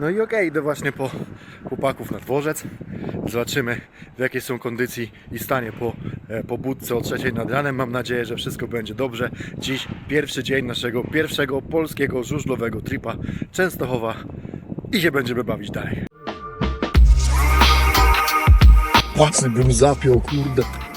No i okej, idę właśnie po chłopaków na dworzec. Zobaczymy w jakiej są kondycji i stanie po, e, po budce o trzeciej nad ranem. Mam nadzieję, że wszystko będzie dobrze. Dziś pierwszy dzień naszego pierwszego polskiego żużlowego tripa Częstochowa i się będziemy bawić dalej. Płacny bym zapiął, kurde.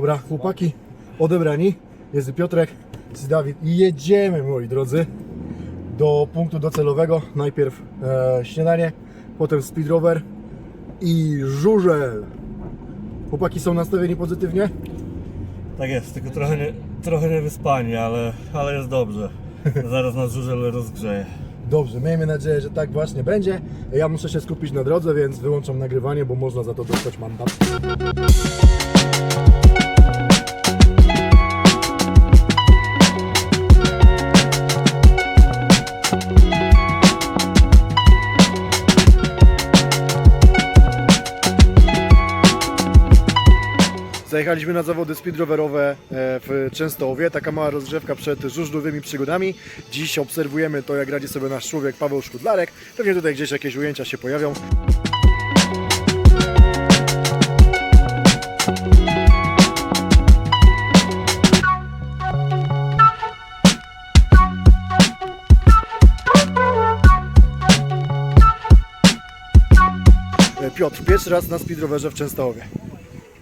Dobra, chłopaki odebrani. Jest Piotrek, jest Dawid i jedziemy, moi drodzy, do punktu docelowego. Najpierw e, śniadanie, potem speed rower i żużel. Chłopaki są nastawieni pozytywnie? Tak jest, tylko trochę, nie, trochę niewyspani, ale, ale jest dobrze. Zaraz nas żużel rozgrzeje. Dobrze, miejmy nadzieję, że tak właśnie będzie. Ja muszę się skupić na drodze, więc wyłączam nagrywanie, bo można za to dostać mandat. Zajechaliśmy na zawody speedrowerowe e, w Częstochowie. Taka mała rozgrzewka przed żużlowymi przygodami. Dziś obserwujemy to, jak radzi sobie nasz człowiek Paweł Szkudlarek. Pewnie tutaj gdzieś jakieś ujęcia się pojawią. E, Piotr, pierwszy raz na speedrowerze w Częstochowie.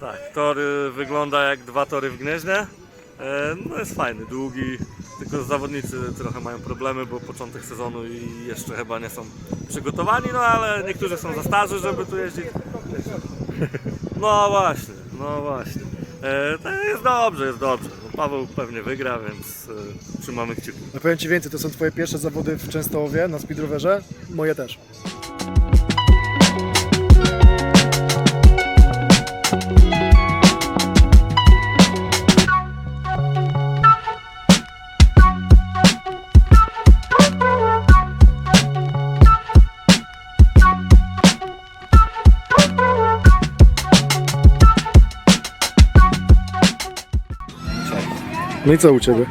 Tak, tor wygląda jak dwa tory w Gnieźnie. E, No jest fajny, długi, tylko zawodnicy trochę mają problemy, bo początek sezonu i jeszcze chyba nie są przygotowani, no ale niektórzy są za starzy, żeby tu jeździć. No właśnie, no właśnie. E, to jest dobrze, jest dobrze. Paweł pewnie wygra, więc e, trzymamy kciuki. No powiem Ci więcej, to są Twoje pierwsze zawody w Częstochowie na speedrowerze? Moje też. No i co u Ciebie?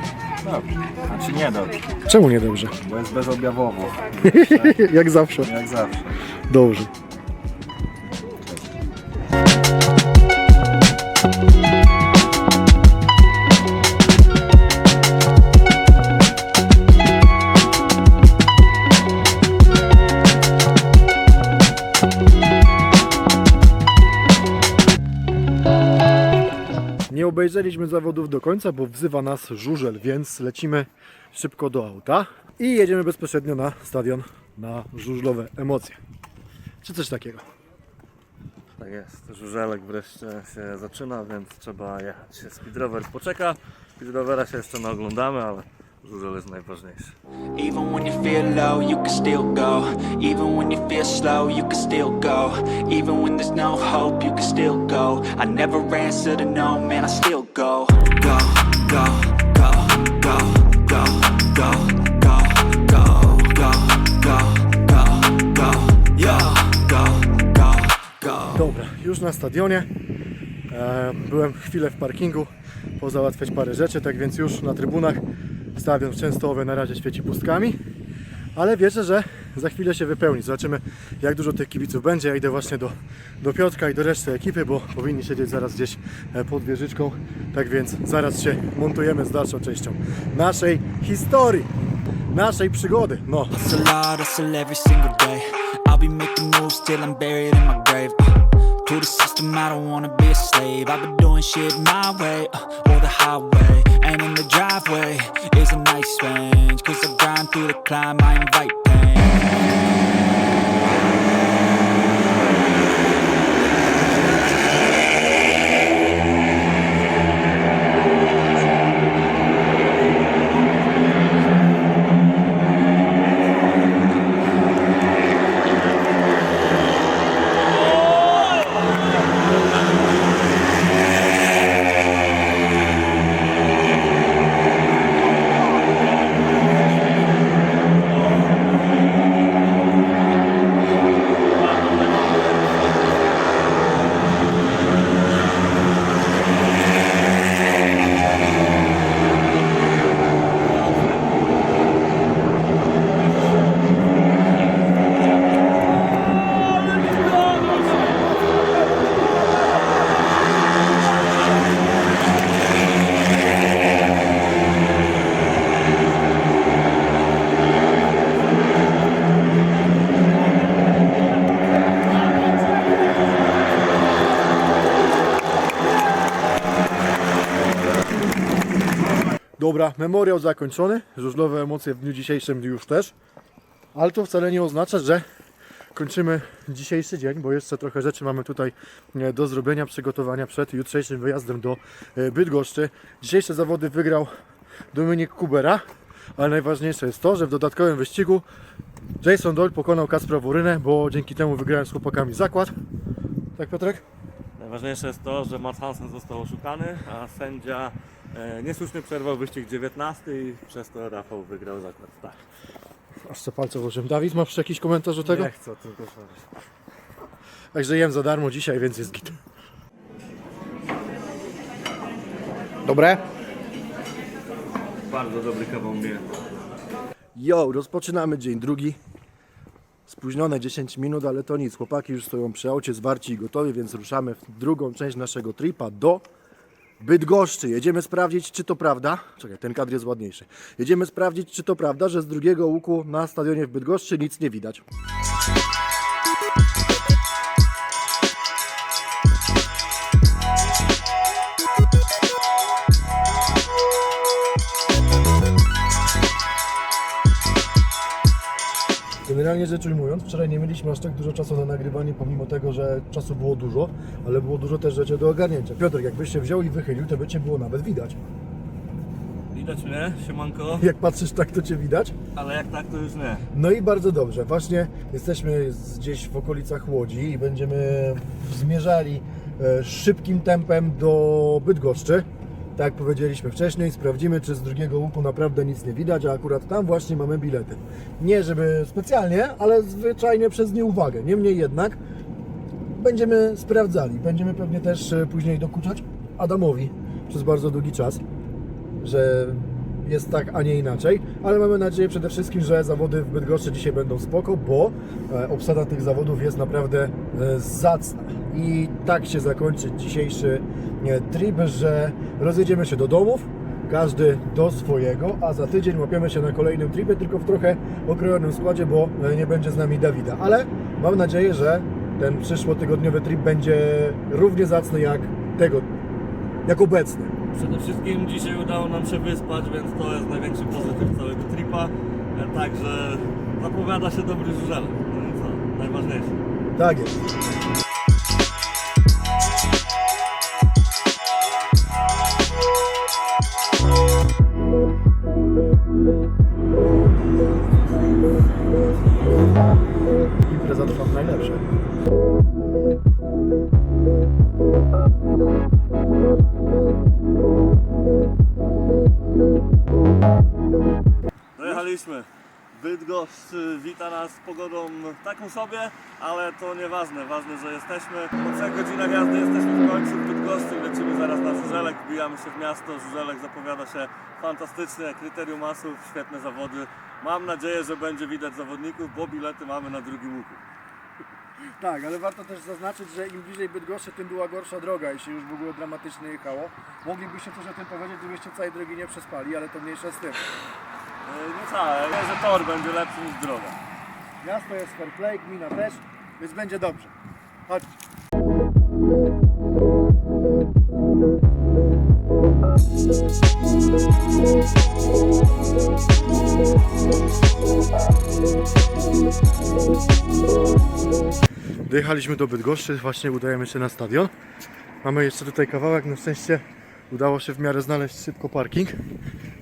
Dobrze. Znaczy nie dobrze, Czemu nie dobrze? bo jest bezobjawowo, Jak zawsze. jak zawsze. Dobrze. Nie obejrzeliśmy zawodów do końca, bo wzywa nas żużel, więc lecimy szybko do auta i jedziemy bezpośrednio na stadion na żużlowe emocje. Czy coś takiego. Tak jest, żużelek wreszcie się zaczyna, więc trzeba jechać. Speedrower poczeka, speedrovera się jeszcze naoglądamy, ale żużel jest najważniejszy. Even when you feel low, you can still go. Even when you feel slow, you can still go. Even when there's no hope, you can still go. I never answer to no, man, I still go. Go, go, go, go, go, go, go, go, go, go, go, go, go, go, go. Dobra, już na stadionie. E, byłem chwilę w parkingu, pozałatwiać parę rzeczy, tak więc już na trybunach stadion w Częstochowie na razie świeci pustkami. Ale wierzę, że za chwilę się wypełni. Zobaczymy jak dużo tych kibiców będzie. Ja idę właśnie do, do Piotrka i do reszty ekipy, bo powinni siedzieć zaraz gdzieś e, pod wieżyczką. Tak więc zaraz się montujemy z dalszą częścią naszej historii, naszej przygody. No. Uh, to the system, I don't wanna be a slave. I've been doing shit my way, uh, or the highway. And in the driveway is a nice range. Cause I grind through the climb, I invite Dobra, memoriał zakończony. Żużlowe emocje w dniu dzisiejszym już też. Ale to wcale nie oznacza, że kończymy dzisiejszy dzień, bo jeszcze trochę rzeczy mamy tutaj e, do zrobienia, przygotowania przed jutrzejszym wyjazdem do e, Bydgoszczy. Dzisiejsze zawody wygrał Dominik Kubera, ale najważniejsze jest to, że w dodatkowym wyścigu Jason Doyle pokonał Kacpra Worynę, bo dzięki temu wygrałem z chłopakami zakład. Tak Piotrek? Najważniejsze jest to, że Matt Hansen został oszukany, a sędzia e, niesłusznie przerwał wyścig 19 i przez to Rafał wygrał zakład. Tak. Aż co palce włożyłem. Dawid, masz jakiś komentarz do tego? Nie chcę, tylko sorry. Także jem za darmo dzisiaj, więc jest git. Dobre? Bardzo dobry kawał mnie. Jo, rozpoczynamy dzień drugi. Spóźnione 10 minut, ale to nic. Chłopaki już stoją przy aucie zwarci i gotowi, więc ruszamy w drugą część naszego tripa do Bydgoszczy. Jedziemy sprawdzić, czy to prawda. Czekaj, ten kadr jest ładniejszy. Jedziemy sprawdzić, czy to prawda, że z drugiego łuku na stadionie w Bydgoszczy nic nie widać. Generalnie rzecz ujmując, wczoraj nie mieliśmy aż tak dużo czasu na nagrywanie, pomimo tego, że czasu było dużo, ale było dużo też rzeczy do ogarnięcia. Piotr, jakbyś się wziął i wychylił, to by Cię było nawet widać. Widać mnie, siemanko, Jak patrzysz tak, to Cię widać. ale jak tak to już nie. No i bardzo dobrze. Właśnie jesteśmy z- gdzieś w okolicach Łodzi i będziemy zmierzali e, szybkim tempem do Bydgoszczy. Tak jak powiedzieliśmy wcześniej, sprawdzimy, czy z drugiego łuku naprawdę nic nie widać, a akurat tam właśnie mamy bilety. Nie żeby specjalnie, ale zwyczajnie przez nieuwagę. Niemniej jednak będziemy sprawdzali. Będziemy pewnie też e, później dokuczać Adamowi przez bardzo długi czas że jest tak, a nie inaczej, ale mamy nadzieję przede wszystkim, że zawody w Bydgoszczy dzisiaj będą spoko, bo e, obsada tych zawodów jest naprawdę e, zacna. I tak się zakończy dzisiejszy trip, że rozjedziemy się do domów, każdy do swojego, a za tydzień łapiemy się na kolejnym tripie, tylko w trochę okrojonym składzie, bo e, nie będzie z nami Dawida. Ale mam nadzieję, że ten przyszłotygodniowy trip będzie równie zacny jak tego, jak obecny. Przede wszystkim dzisiaj udało nam się wyspać, więc to jest największy pozytyw całego tripa. E, Także zapowiada się dobry żużelek. No i co, najważniejsze. Tak jest. Impreza trwa w najlepsze. Bydgoszcz y, wita nas z pogodą taką sobie, ale to nieważne. Ważne, że jesteśmy. Po 3 godzinach jazdy jesteśmy w końcu w Bydgoszczy. Lecimy zaraz na Żużelek. Wbijamy się w miasto. Żużelek zapowiada się fantastycznie. Kryterium masów, świetne zawody. Mam nadzieję, że będzie widać zawodników, bo bilety mamy na drugim łuku. Tak, ale warto też zaznaczyć, że im bliżej Bydgoszczy, tym była gorsza droga i się już w ogóle dramatycznie jechało. Moglibyście coś o tym powiedzieć, gdybyście całej drogi nie przespali, ale to mniejsza z tym. Yy, Nie całe, że tor będzie lepszy niż droga. Miasto jest fair play, gmina też, więc będzie dobrze. Chodź. Dojechaliśmy do Bydgoszczy, właśnie udajemy się na stadion. Mamy jeszcze tutaj kawałek, na szczęście udało się w miarę znaleźć szybko parking.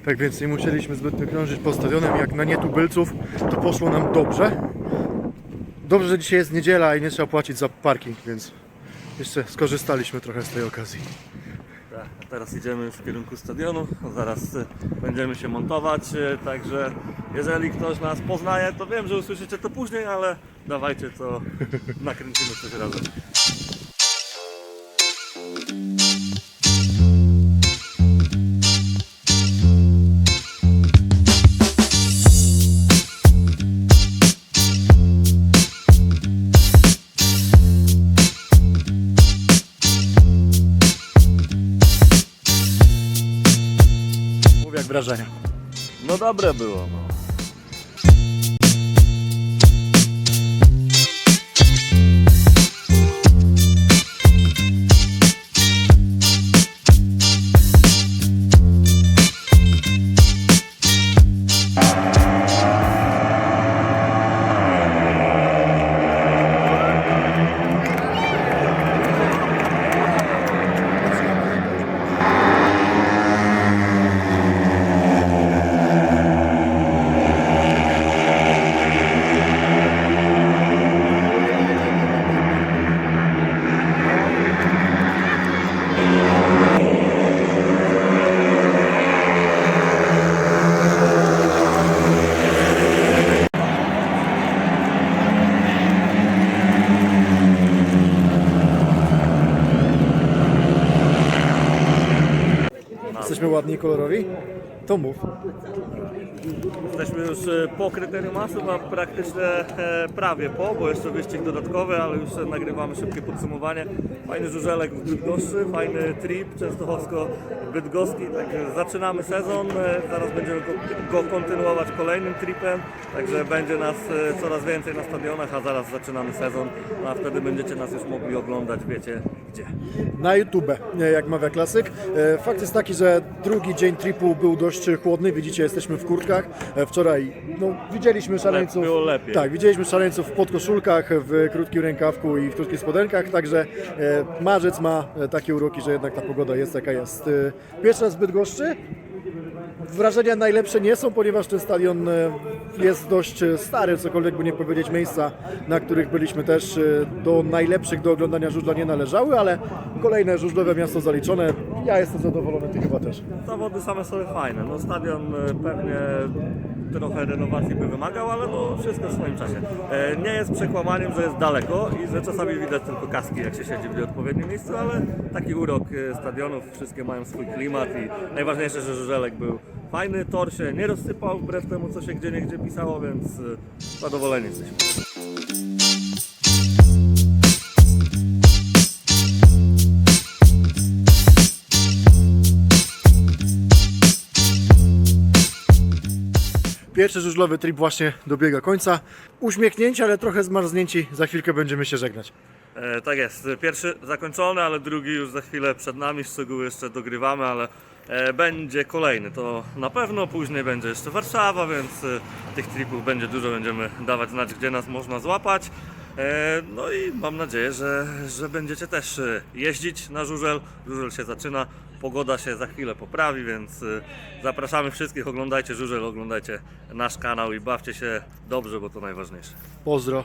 Tak więc nie musieliśmy zbytnio krążyć po stadionem. Jak na nie tubylców, to poszło nam dobrze. Dobrze, że dzisiaj jest niedziela i nie trzeba płacić za parking, więc jeszcze skorzystaliśmy trochę z tej okazji. Tak, a teraz idziemy w kierunku stadionu, zaraz y, będziemy się montować, y, także jeżeli ktoś nas poznaje, to wiem, że usłyszycie to później, ale dawajcie to nakręcimy coś razem. Jak wrażenia. No dobre było, no. Jesteśmy ładni kolorowi? To mów. Jesteśmy już e, po kryterium masów, a praktycznie e, prawie po, bo jeszcze wyścig dodatkowy, ale już nagrywamy szybkie podsumowanie. Fajny żużelek w Bydgoszczy, fajny trip częstochowsko-bydgoski, tak e, zaczynamy sezon, e, zaraz będziemy go, go kontynuować kolejnym tripem, także będzie nas coraz więcej na stadionach, a zaraz zaczynamy sezon, a wtedy będziecie nas już mogli oglądać, wiecie gdzie. na YouTube, jak mawia klasyk. Fakt jest taki, że drugi dzień tripu był dość chłodny. Widzicie, jesteśmy w kurtkach. E, Wczoraj no, widzieliśmy szaleńców. było lepiej. Tak, widzieliśmy szaleńców w podkoszulkach, w krótkim rękawku i w krótkich spodenkach. Także e, marzec ma e, takie uroki, że jednak ta pogoda jest jaka jest. Pierwszy raz w Bydgoszczy. Wrażenia najlepsze nie są, ponieważ ten stadion e, jest dość e, stary, cokolwiek by nie powiedzieć, miejsca, na których byliśmy też e, do najlepszych do oglądania żużla nie należały, ale kolejne żużlowe miasto zaliczone. Ja jestem zadowolony, ty chyba też. Zawody same sobie fajne. No stadion pewnie trochę renowacji by wymagał, ale no wszystko w swoim czasie. Nie jest przekłamaniem, że jest daleko i że czasami widać tylko kaski, jak się siedzi w nieodpowiednim miejscu, ale taki urok stadionów, wszystkie mają swój klimat i najważniejsze, że żużelek był fajny, tor się nie rozsypał wbrew temu, co się gdzie niegdzie pisało, więc e, zadowoleni jesteśmy. Pierwszy żużlowy trip właśnie dobiega końca. Uśmiechnięci, ale trochę zmarznięci. Za chwilkę będziemy się żegnać. E, tak jest. Pierwszy zakończony, ale drugi już za chwilę przed nami. Szczegóły jeszcze dogrywamy, ale będzie kolejny. To na pewno. Później będzie jeszcze Warszawa, więc e, tych tripów będzie dużo. Będziemy dawać znać, gdzie nas można złapać. E, no i mam nadzieję, że, że będziecie też e, jeździć na żużel. Żużel się zaczyna. Pogoda się za chwilę poprawi, więc e, zapraszamy wszystkich. Oglądajcie żużel, oglądajcie nasz kanał i bawcie się dobrze, bo to najważniejsze. Pozdro.